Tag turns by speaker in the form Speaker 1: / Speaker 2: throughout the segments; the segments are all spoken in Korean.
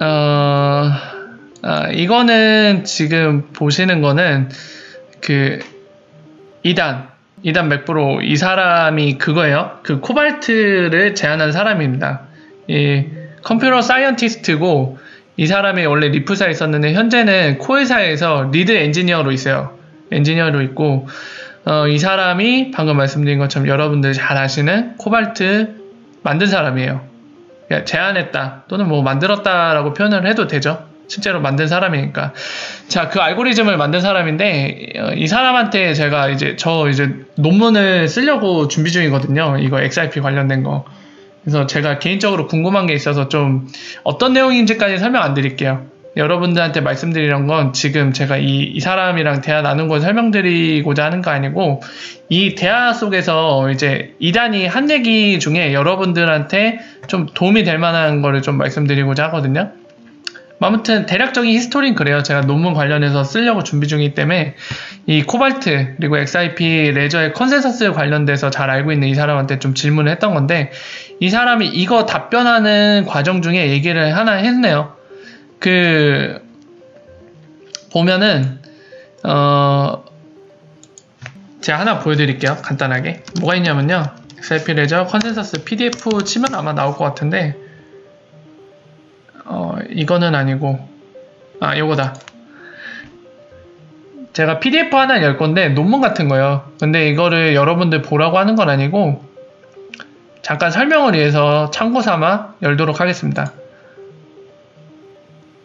Speaker 1: 어, 어, 이거는 지금 보시는 거는 그 2단, 2단 맥브로 이 사람이 그거예요. 그 코발트를 제안한 사람입니다. 이 컴퓨터 사이언티스트고 이 사람이 원래 리프사에 있었는데 현재는 코에사에서 리드 엔지니어로 있어요. 엔지니어로 있고 어, 이 사람이 방금 말씀드린 것처럼 여러분들이 잘 아시는 코발트 만든 사람이에요. 그러니까 제안했다 또는 뭐 만들었다라고 표현을 해도 되죠. 실제로 만든 사람이니까. 자, 그 알고리즘을 만든 사람인데, 어, 이 사람한테 제가 이제, 저 이제 논문을 쓰려고 준비 중이거든요. 이거 XIP 관련된 거. 그래서 제가 개인적으로 궁금한 게 있어서 좀 어떤 내용인지까지 설명 안 드릴게요. 여러분들한테 말씀드리는 건 지금 제가 이, 이 사람이랑 대화 나눈 걸 설명드리고자 하는 거 아니고 이 대화 속에서 이제 이단이 한 얘기 중에 여러분들한테 좀 도움이 될 만한 거를 좀 말씀드리고자 하거든요. 아무튼 대략적인 히스토리는 그래요. 제가 논문 관련해서 쓰려고 준비 중이기 때문에 이 코발트 그리고 XIP 레저의 컨센서스 관련돼서 잘 알고 있는 이 사람한테 좀 질문을 했던 건데 이 사람이 이거 답변하는 과정 중에 얘기를 하나 했네요. 그 보면은 어 제가 하나 보여드릴게요. 간단하게 뭐가 있냐면요. XIP 레저 컨센서스 PDF 치면 아마 나올 것 같은데 어, 이거는 아니고, 아, 요거다. 제가 PDF 하나 열 건데, 논문 같은 거요. 근데 이거를 여러분들 보라고 하는 건 아니고, 잠깐 설명을 위해서 참고 삼아 열도록 하겠습니다.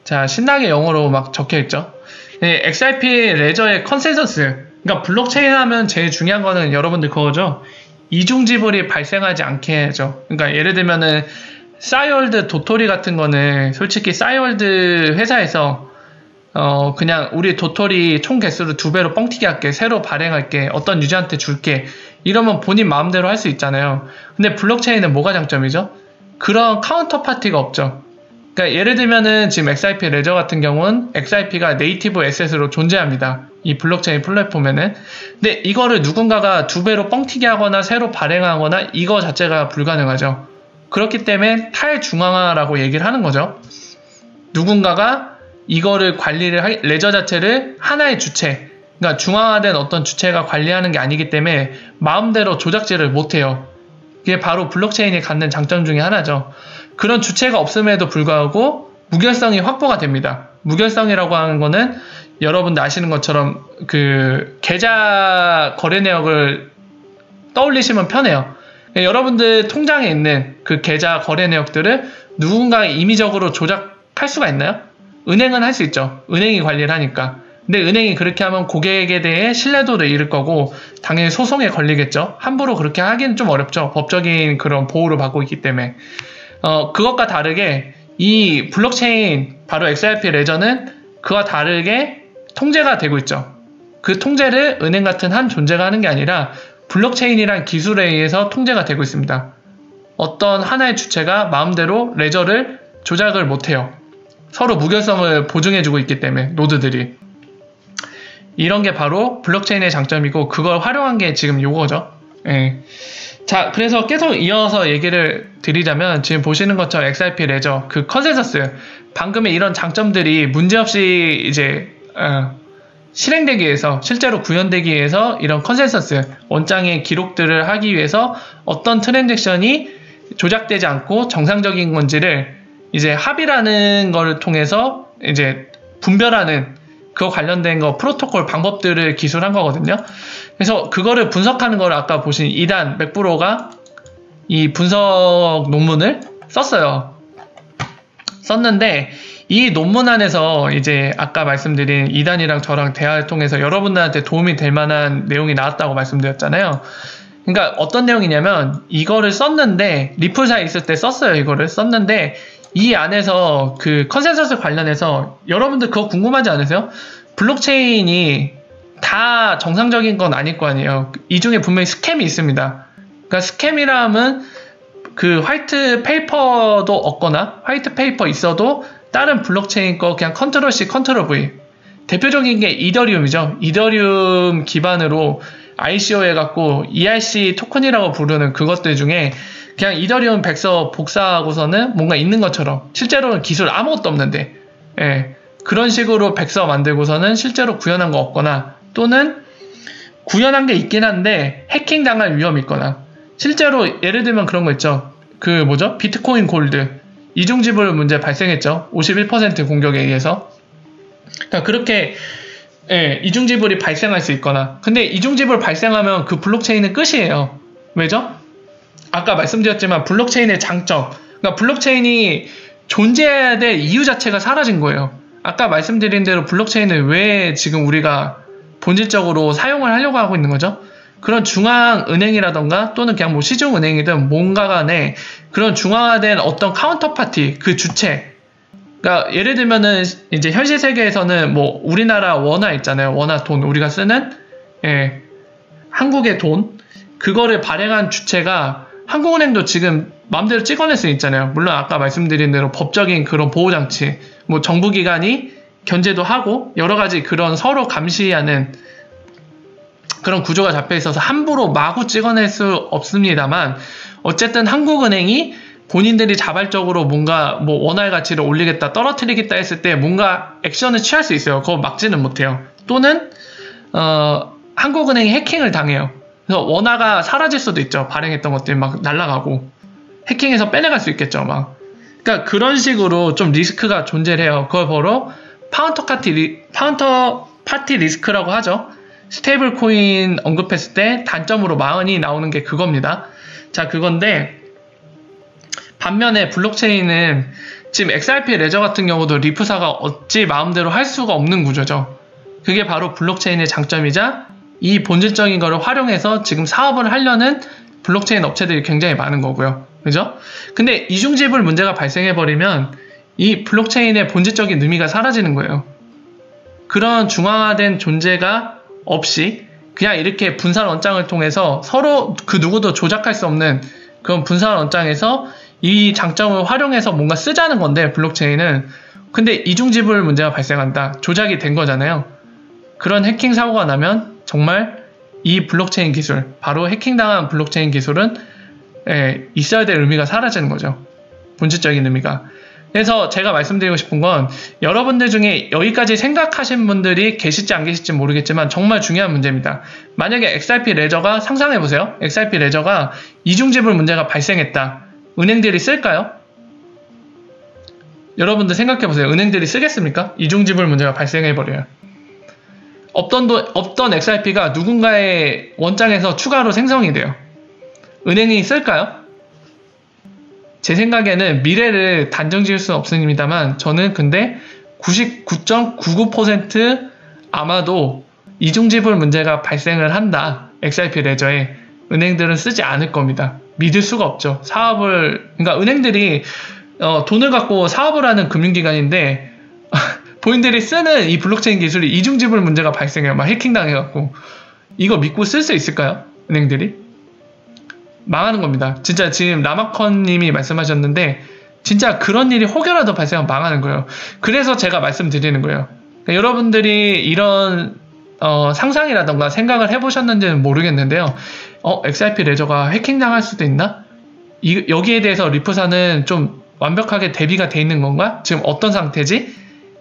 Speaker 1: 자, 신나게 영어로 막 적혀 있죠. 네, XRP 레저의 컨센서스. 그러니까 블록체인 하면 제일 중요한 거는 여러분들 그거죠. 이중 지불이 발생하지 않게 해야죠. 그러니까 예를 들면은 싸이월드 도토리 같은 거는 솔직히 싸이월드 회사에서 어 그냥 우리 도토리 총 개수를 두 배로 뻥튀기 할게 새로 발행할게 어떤 유저한테 줄게 이러면 본인 마음대로 할 수 있잖아요 근데 블록체인은 뭐가 장점이죠 그런 카운터 파티가 없죠 그러니까 예를 들면은 지금 XIP 레저 같은 경우는 XIP가 네이티브 에셋으로 존재합니다 이 블록체인 플랫폼에는 근데 이거를 누군가가 두 배로 뻥튀기 하거나 새로 발행하거나 이거 자체가 불가능하죠 그렇기 때문에 탈중앙화라고 얘기를 하는 거죠. 누군가가 이거를 관리를 할, 레저 자체를 하나의 주체, 그러니까 중앙화된 어떤 주체가 관리하는 게 아니기 때문에 마음대로 조작질을 못해요. 이게 바로 블록체인이 갖는 장점 중에 하나죠. 그런 주체가 없음에도 불구하고 무결성이 확보가 됩니다. 무결성이라고 하는 거는 여러분들 아시는 것처럼 그 계좌 거래 내역을 떠올리시면 편해요. 예, 여러분들 통장에 있는 그 계좌 거래 내역들을 누군가 임의적으로 조작할 수가 있나요? 은행은 할 수 있죠. 은행이 관리를 하니까. 근데 은행이 그렇게 하면 고객에 대해 신뢰도를 잃을 거고 당연히 소송에 걸리겠죠. 함부로 그렇게 하기는 좀 어렵죠. 법적인 그런 보호를 받고 있기 때문에. 어, 그것과 다르게 이 블록체인 바로 XRP 레저는 그와 다르게 통제가 되고 있죠. 그 통제를 은행 같은 한 존재가 하는 게 아니라 블록체인이란 기술에 의해서 통제가 되고 있습니다. 어떤 하나의 주체가 마음대로 레저를 조작을 못해요. 서로 무결성을 보증해주고 있기 때문에 노드들이 이런 게 바로 블록체인의 장점이고 그걸 활용한 게 지금 요거죠. 예. 자, 그래서 계속 이어서 얘기를 드리자면 지금 보시는 것처럼 XRP 레저 그 컨센서스 방금의 이런 장점들이 문제없이 이제 어, 실행되기 위해서 실제로 구현되기 위해서 이런 컨센서스 원장의 기록들을 하기 위해서 어떤 트랜잭션이 조작되지 않고 정상적인 건지를 이제 합의라는 걸 통해서 이제 분별하는 그 관련된 거 프로토콜 방법들을 기술한 거거든요. 그래서 그거를 분석하는 걸 아까 보신 이단 맥브로가 이 분석 논문을 썼어요. 썼는데 이 논문 안에서 이제 아까 말씀드린 이단이랑 저랑 대화를 통해서 여러분들한테 도움이 될 만한 내용이 나왔다고 말씀드렸잖아요. 그러니까 어떤 내용이냐면 이거를 썼는데 리플사에 있을 때 썼어요. 이거를 썼는데 이 안에서 그 컨센서스 관련해서 여러분들 그거 궁금하지 않으세요? 블록체인이 다 정상적인 건 아닐 거 아니에요. 이 중에 분명히 스캠이 있습니다. 그러니까 스캠이라면 그 화이트 페이퍼도 없거나 화이트 페이퍼 있어도 다른 블록체인 거 그냥 컨트롤 C, 컨트롤 V. 대표적인 게 이더리움이죠. 이더리움 기반으로 ICO 해갖고 ERC 토큰이라고 부르는 그것들 중에 그냥 이더리움 백서 복사하고서는 뭔가 있는 것처럼 실제로는 기술 아무것도 없는데 예, 그런 식으로 백서 만들고서는 실제로 구현한 거 없거나 또는 구현한 게 있긴 한데 해킹 당할 위험이 있거나 실제로 예를 들면 그런 거 있죠. 그 뭐죠? 비트코인 골드 이중지불 문제 발생했죠. 51% 공격에 의해서. 그러니까 그렇게 예, 이중지불이 발생할 수 있거나 근데 이중지불 발생하면 그 블록체인은 끝이에요. 왜죠? 아까 말씀드렸지만 블록체인의 장점 그러니까 블록체인이 존재해야 될 이유 자체가 사라진 거예요. 아까 말씀드린 대로 블록체인을 왜 지금 우리가 본질적으로 사용을 하려고 하고 있는 거죠? 그런 중앙은행이라던가 또는 그냥 뭐 시중은행이든 뭔가 간에 그런 중앙화된 어떤 카운터파티, 그 주체. 그러니까 예를 들면은 이제 현실 세계에서는 뭐 우리나라 원화 있잖아요. 원화 돈, 우리가 쓰는, 예, 한국의 돈. 그거를 발행한 주체가 한국은행도 지금 마음대로 찍어낼 수 있잖아요. 물론 아까 말씀드린 대로 법적인 그런 보호장치, 뭐 정부기관이 견제도 하고 여러 가지 그런 서로 감시하는 그런 구조가 잡혀 있어서 함부로 마구 찍어낼 수 없습니다만 어쨌든 한국은행이 본인들이 자발적으로 뭔가 뭐 원화의 가치를 올리겠다 떨어뜨리겠다 했을 때 뭔가 액션을 취할 수 있어요. 그거 막지는 못해요. 또는 어, 한국은행이 해킹을 당해요. 그래서 원화가 사라질 수도 있죠. 발행했던 것들이 막 날아가고 해킹해서 빼내갈 수 있겠죠. 막 그러니까 그런 식으로 좀 리스크가 존재를 해요. 그걸 바로 파운터 파티 리, 파운터 파티 리스크라고 하죠. 스테이블 코인 언급했을 때 단점으로 마흔이 나오는 게 그겁니다. 자, 그건데 반면에 블록체인은 지금 XRP 레저 같은 경우도 리프사가 어찌 마음대로 할 수가 없는 구조죠. 그게 바로 블록체인의 장점이자 이 본질적인 거를 활용해서 지금 사업을 하려는 블록체인 업체들이 굉장히 많은 거고요. 그죠? 근데 이중지불 문제가 발생해버리면 이 블록체인의 본질적인 의미가 사라지는 거예요. 그런 중앙화된 존재가 없이 그냥 이렇게 분산 원장을 통해서 서로 그 누구도 조작할 수 없는 그런 분산 원장에서 이 장점을 활용해서 뭔가 쓰자는 건데 블록체인은 근데 이중지불 문제가 발생한다. 조작이 된 거잖아요. 그런 해킹 사고가 나면 정말 이 블록체인 기술, 바로 해킹당한 블록체인 기술은 예, 있어야 될 의미가 사라지는 거죠. 본질적인 의미가. 그래서 제가 말씀드리고 싶은 건 여러분들 중에 여기까지 생각하신 분들이 계실지 안 계실지 모르겠지만 정말 중요한 문제입니다. 만약에 XRP 레저가 상상해 보세요. XRP 레저가 이중지불 문제가 발생했다. 은행들이 쓸까요? 여러분들 생각해 보세요. 은행들이 쓰겠습니까? 이중지불 문제가 발생해 버려요. 없던 도, 없던 XRP가 누군가의 원장에서 추가로 생성이 돼요. 은행이 쓸까요? 제 생각에는 미래를 단정 지을 수는 없습니다만 저는 근데 99.99% 아마도 이중지불 문제가 발생을 한다. XRP 레저에 은행들은 쓰지 않을 겁니다. 믿을 수가 없죠. 사업을 그러니까 은행들이 어, 돈을 갖고 사업을 하는 금융기관인데 본인들이 쓰는 이 블록체인 기술이 이중지불 문제가 발생해요. 막 해킹 당해갖고 이거 믿고 쓸 수 있을까요? 은행들이? 망하는 겁니다. 진짜 지금 라마컨 님이 말씀하셨는데 진짜 그런 일이 혹여라도 발생하면 망하는 거예요. 그래서 제가 말씀드리는 거예요. 그러니까 여러분들이 이런 어, 상상이라던가 생각을 해보셨는지는 모르겠는데요. 어, XRP 레저가 해킹당할 수도 있나? 이, 여기에 대해서 리프사는 좀 완벽하게 대비가 돼 있는 건가? 지금 어떤 상태지?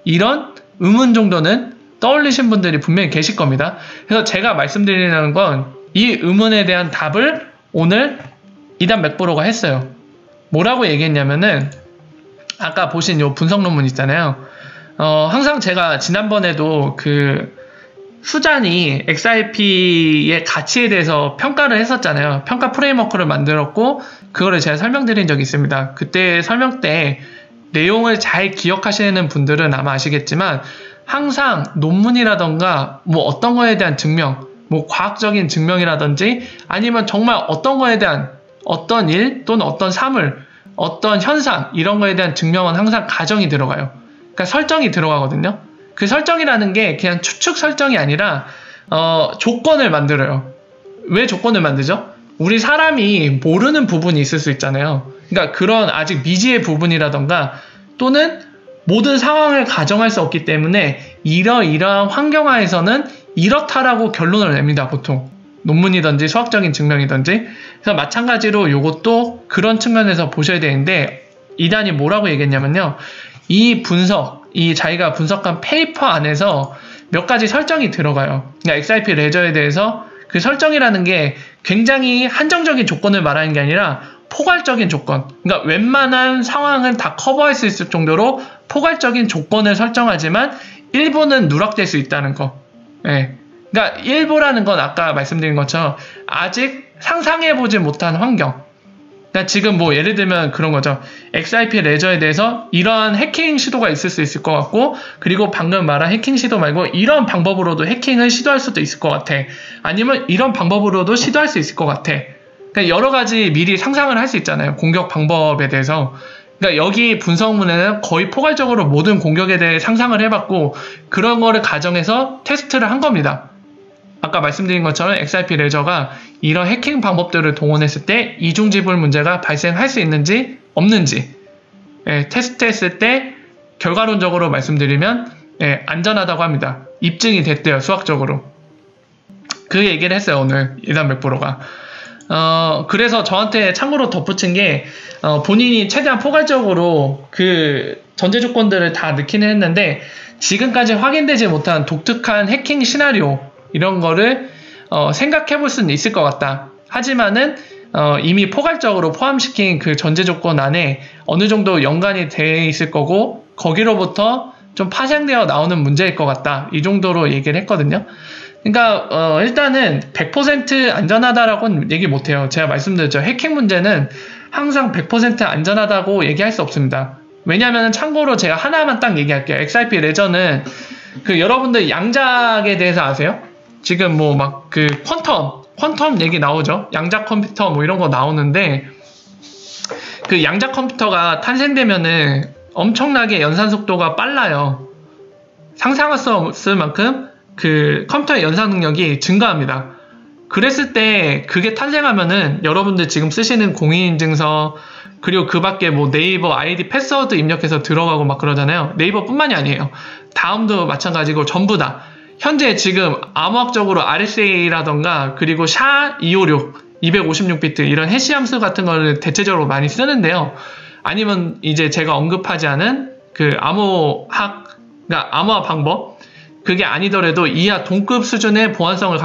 Speaker 1: 이런 의문 정도는 떠올리신 분들이 분명히 계실 겁니다. 그래서 제가 말씀드리는 건 이 의문에 대한 답을 오늘 이단 맥브로가 했어요. 뭐라고 얘기했냐면은 아까 보신 요 분석 논문 있잖아요. 어, 항상 제가 지난번에도 그 수잔이 XRP의 가치에 대해서 평가를 했었잖아요. 평가 프레임워크를 만들었고 그거를 제가 설명드린 적이 있습니다. 그때 설명 때 내용을 잘 기억하시는 분들은 아마 아시겠지만 항상 논문이라던가 뭐 어떤 거에 대한 증명 뭐 과학적인 증명이라든지 아니면 정말 어떤 거에 대한 어떤 일 또는 어떤 사물, 어떤 현상 이런 거에 대한 증명은 항상 가정이 들어가요. 그러니까 설정이 들어가거든요. 그 설정이라는 게 그냥 추측 설정이 아니라 어, 조건을 만들어요. 왜 조건을 만들죠? 우리 사람이 모르는 부분이 있을 수 있잖아요. 그러니까 그런 아직 미지의 부분이라던가 또는 모든 상황을 가정할 수 없기 때문에 이러이러한 환경하에서는 이렇다라고 결론을 냅니다, 보통. 논문이든지 수학적인 증명이든지 그래서 마찬가지로 이것도 그런 측면에서 보셔야 되는데 이단이 뭐라고 얘기했냐면요. 이 분석, 이 자기가 분석한 페이퍼 안에서 몇 가지 설정이 들어가요. 그러니까 XIP 레저에 대해서 그 설정이라는 게 굉장히 한정적인 조건을 말하는 게 아니라 포괄적인 조건. 그러니까 웬만한 상황은 다 커버할 수 있을 정도로 포괄적인 조건을 설정하지만 일부는 누락될 수 있다는 거. 예. 그러니까 일부라는 건 아까 말씀드린 것처럼 아직 상상해보지 못한 환경. 그러니까 지금 뭐 예를 들면 그런 거죠. XIP 레저에 대해서 이러한 해킹 시도가 있을 수 있을 것 같고, 그리고 방금 말한 해킹 시도 말고 이런 방법으로도 해킹을 시도할 수도 있을 것 같아. 아니면 이런 방법으로도 시도할 수 있을 것 같아. 그러니까 여러 가지 미리 상상을 할 수 있잖아요. 공격 방법에 대해서. 그러니까 여기 분석문에는 거의 포괄적으로 모든 공격에 대해 상상을 해봤고, 그런 거를 가정해서 테스트를 한 겁니다. 아까 말씀드린 것처럼 XRP 레저가 이런 해킹 방법들을 동원했을 때 이중 지불 문제가 발생할 수 있는지 없는지 예, 테스트했을 때 결과론적으로 말씀드리면 예, 안전하다고 합니다. 입증이 됐대요 수학적으로. 그 얘기를 했어요 오늘 이단 백프로가. 어, 그래서 저한테 참고로 덧붙인 게 어, 본인이 최대한 포괄적으로 그 전제 조건들을 다 넣기는 했는데 지금까지 확인되지 못한 독특한 해킹 시나리오 이런 거를 어, 생각해 볼 수는 있을 것 같다. 하지만은 어, 이미 포괄적으로 포함시킨 그 전제 조건 안에 어느 정도 연관이 돼 있을 거고 거기로부터 좀 파생되어 나오는 문제일 것 같다. 이 정도로 얘기를 했거든요. 그러니까 어, 일단은 100% 안전하다라고는 얘기 못해요. 제가 말씀드렸죠. 해킹 문제는 항상 100% 안전하다고 얘기할 수 없습니다. 왜냐하면 참고로 제가 하나만 딱 얘기할게요. XIP 레저는 그 여러분들 양작에 대해서 아세요? 지금 뭐 막 그 퀀텀, 퀀텀 얘기 나오죠. 양자 컴퓨터 뭐 이런 거 나오는데 그 양자 컴퓨터가 탄생되면은 엄청나게 연산 속도가 빨라요. 상상할 수 없을 만큼 그 컴퓨터의 연산 능력이 증가합니다. 그랬을 때 그게 탄생하면은 여러분들 지금 쓰시는 공인인증서 그리고 그 밖에 뭐 네이버 아이디 패스워드 입력해서 들어가고 막 그러잖아요. 네이버뿐만이 아니에요. 다음도 마찬가지고 전부 다 현재 지금 암호학적으로 RSA라던가 그리고 SHA-256, 256비트 이런 해시 함수 같은 거를 대체적으로 많이 쓰는데요. 아니면 이제 제가 언급하지 않은 그 암호학, 그러니까 암호화 방법 그게 아니더라도 이하 동급 수준의 보안성을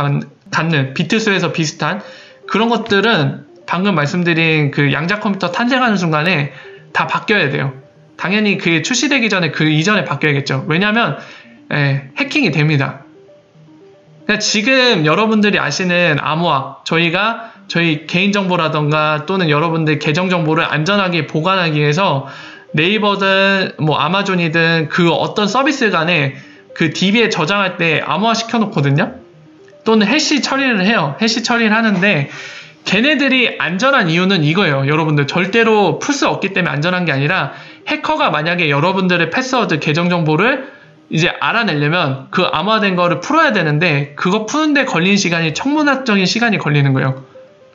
Speaker 1: 갖는 비트 수에서 비슷한 그런 것들은 방금 말씀드린 그 양자 컴퓨터 탄생하는 순간에 다 바뀌어야 돼요. 당연히 그게 출시되기 전에 그 이전에 바뀌어야겠죠. 왜냐하면 예, 해킹이 됩니다. 그러니까 지금 여러분들이 아시는 암호학, 저희가 저희 개인정보라던가 또는 여러분들 계정정보를 안전하게 보관하기 위해서 네이버든 뭐 아마존이든 그 어떤 서비스 간에 그 DB에 저장할 때 암호화 시켜놓거든요. 또는 해시 처리를 해요. 해시 처리를 하는데 걔네들이 안전한 이유는 이거예요. 여러분들 절대로 풀 수 없기 때문에 안전한 게 아니라 해커가 만약에 여러분들의 패스워드 계정 정보를 이제 알아내려면 그 암호화된 거를 풀어야 되는데 그거 푸는데 걸리는 시간이 천문학적인 시간이 걸리는 거예요.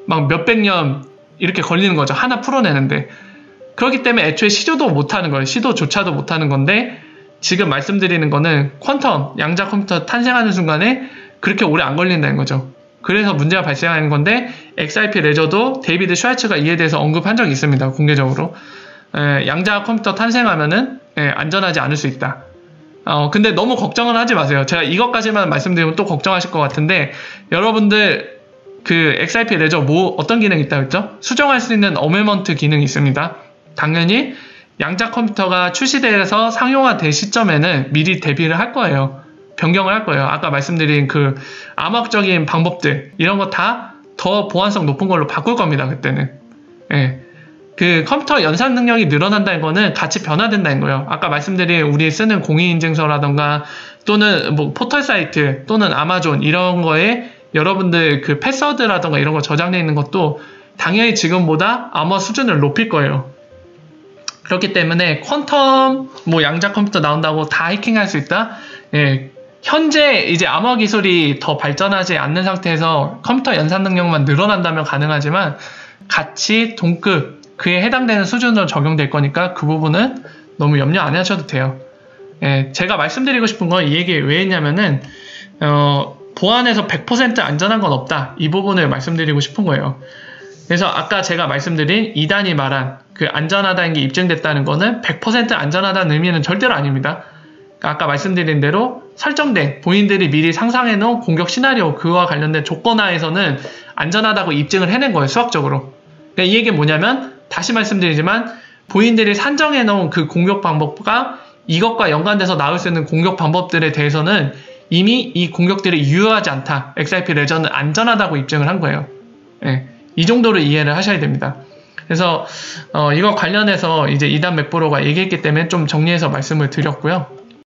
Speaker 1: 막 몇백 년 이렇게 걸리는 거죠. 하나 풀어내는데. 그렇기 때문에 애초에 시도도 못하는 거예요. 시도조차도 못하는 건데 지금 말씀드리는 거는 퀀텀, 양자 컴퓨터 탄생하는 순간에 그렇게 오래 안 걸린다는 거죠. 그래서 문제가 발생하는 건데 XIP 레저도 데이비드 슈와츠가 이에 대해서 언급한 적이 있습니다. 공개적으로. 에, 양자 컴퓨터 탄생하면은 에, 안전하지 않을 수 있다. 어, 근데 너무 걱정은 하지 마세요. 제가 이것까지만 말씀드리면 또 걱정하실 것 같은데, 여러분들, 그 XIP 레저 뭐, 어떤 기능이 있다고 했죠? 수정할 수 있는 어메먼트 기능이 있습니다. 당연히 양자 컴퓨터가 출시돼서 상용화될 시점에는 미리 대비를 할 거예요. 변경을 할 거예요. 아까 말씀드린 그 암흑적인 방법들, 이런 거 다 더 보안성 높은 걸로 바꿀 겁니다, 그때는. 예. 그 컴퓨터 연산 능력이 늘어난다는 거는 같이 변화된다는 거예요. 아까 말씀드린 우리 쓰는 공인인증서라던가 또는 뭐 포털 사이트 또는 아마존 이런 거에 여러분들 그 패스워드라던가 이런 거 저장되어 있는 것도 당연히 지금보다 암호 수준을 높일 거예요. 그렇기 때문에 퀀텀 뭐 양자 컴퓨터 나온다고 다 해킹할 수 있다? 예. 현재 이제 암호 기술이 더 발전하지 않는 상태에서 컴퓨터 연산 능력만 늘어난다면 가능하지만 같이 동급 그에 해당되는 수준으로 적용될 거니까 그 부분은 너무 염려 안 하셔도 돼요. 예, 제가 말씀드리고 싶은 건 이 얘기 왜 했냐면은 어, 보안에서 100% 안전한 건 없다. 이 부분을 말씀드리고 싶은 거예요. 그래서 아까 제가 말씀드린 이단이 말한 그 안전하다는 게 입증됐다는 거는 100% 안전하다는 의미는 절대로 아닙니다. 아까 말씀드린 대로 설정된 본인들이 미리 상상해 놓은 공격 시나리오 그와 관련된 조건하에서는 안전하다고 입증을 해낸 거예요 수학적으로 그러니까 이 얘기는 뭐냐면 다시 말씀드리지만 본인들이 산정해 놓은 그 공격 방법과 이것과 연관돼서 나올 수 있는 공격 방법들에 대해서는 이미 이 공격들이 유효하지 않다. XIP 레저는 안전하다고 입증을 한 거예요. 네, 이 정도로 이해를 하셔야 됩니다. 그래서 어, 이거 관련해서 이제 이단 맥보로가 얘기했기 때문에 좀 정리해서 말씀을 드렸고요.